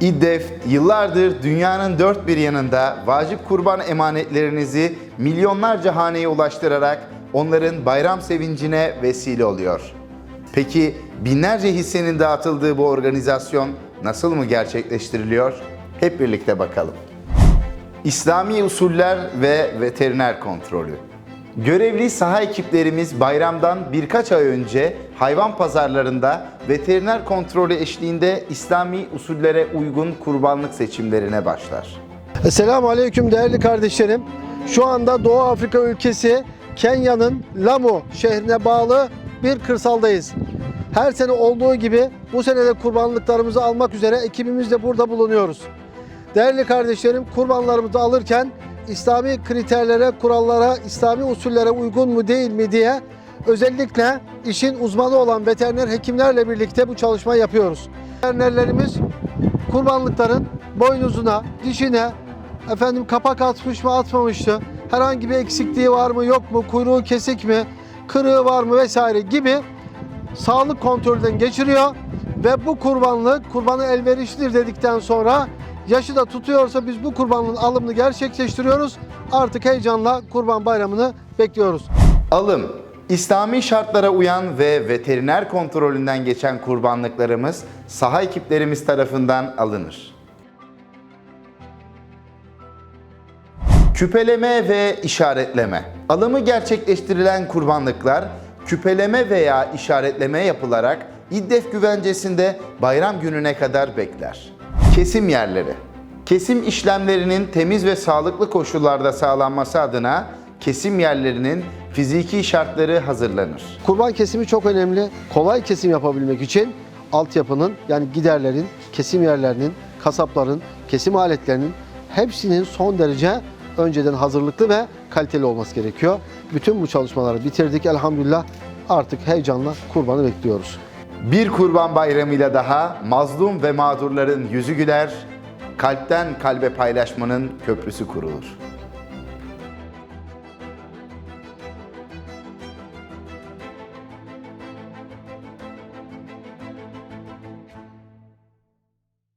İDDEF yıllardır dünyanın dört bir yanında vacip kurban emanetlerinizi milyonlarca haneye ulaştırarak onların bayram sevincine vesile oluyor. Peki binlerce hissenin dağıtıldığı bu organizasyon nasıl mı gerçekleştiriliyor? Hep birlikte bakalım. İslami usuller ve veteriner kontrolü. Görevli saha ekiplerimiz bayramdan birkaç ay önce hayvan pazarlarında veteriner kontrolü eşliğinde İslami usullere uygun kurbanlık seçimlerine başlar. Selamun Aleyküm değerli kardeşlerim. Şu anda Doğu Afrika ülkesi Kenya'nın Lamu şehrine bağlı bir kırsaldayız. Her sene olduğu gibi bu sene de kurbanlıklarımızı almak üzere ekibimiz de burada bulunuyoruz. Değerli kardeşlerim kurbanlarımızı alırken İslami kriterlere, kurallara, İslami usullere uygun mu değil mi diye özellikle işin uzmanı olan veteriner hekimlerle birlikte bu çalışmayı yapıyoruz. Veterinerlerimiz kurbanlıkların boynuzuna, dişine, efendim kapak atmış mı atmamıştı, herhangi bir eksikliği var mı yok mu, kuyruğu kesik mi, kırığı var mı vesaire gibi sağlık kontrolünden geçiriyor ve bu kurbanlık kurbanı elverişlidir dedikten sonra yaşı da tutuyorsa biz bu kurbanlığın alımını gerçekleştiriyoruz. Artık heyecanla kurban bayramını bekliyoruz. Alım İslami şartlara uyan ve veteriner kontrolünden geçen kurbanlıklarımız saha ekiplerimiz tarafından alınır. Küpeleme ve işaretleme. Alımı gerçekleştirilen kurbanlıklar küpeleme veya işaretleme yapılarak İddef güvencesinde bayram gününe kadar bekler. Kesim yerleri. Kesim işlemlerinin temiz ve sağlıklı koşullarda sağlanması adına kesim yerlerinin fiziki şartları hazırlanır. Kurban kesimi çok önemli. Kolay kesim yapabilmek için altyapının yani giderlerin, kesim yerlerinin, kasapların, kesim aletlerinin hepsinin son derece önceden hazırlıklı ve kaliteli olması gerekiyor. Bütün bu çalışmaları bitirdik elhamdülillah. Artık heyecanla kurbanı bekliyoruz. Bir kurban bayramıyla daha mazlum ve mağdurların yüzü güler, kalpten kalbe paylaşmanın köprüsü kurulur.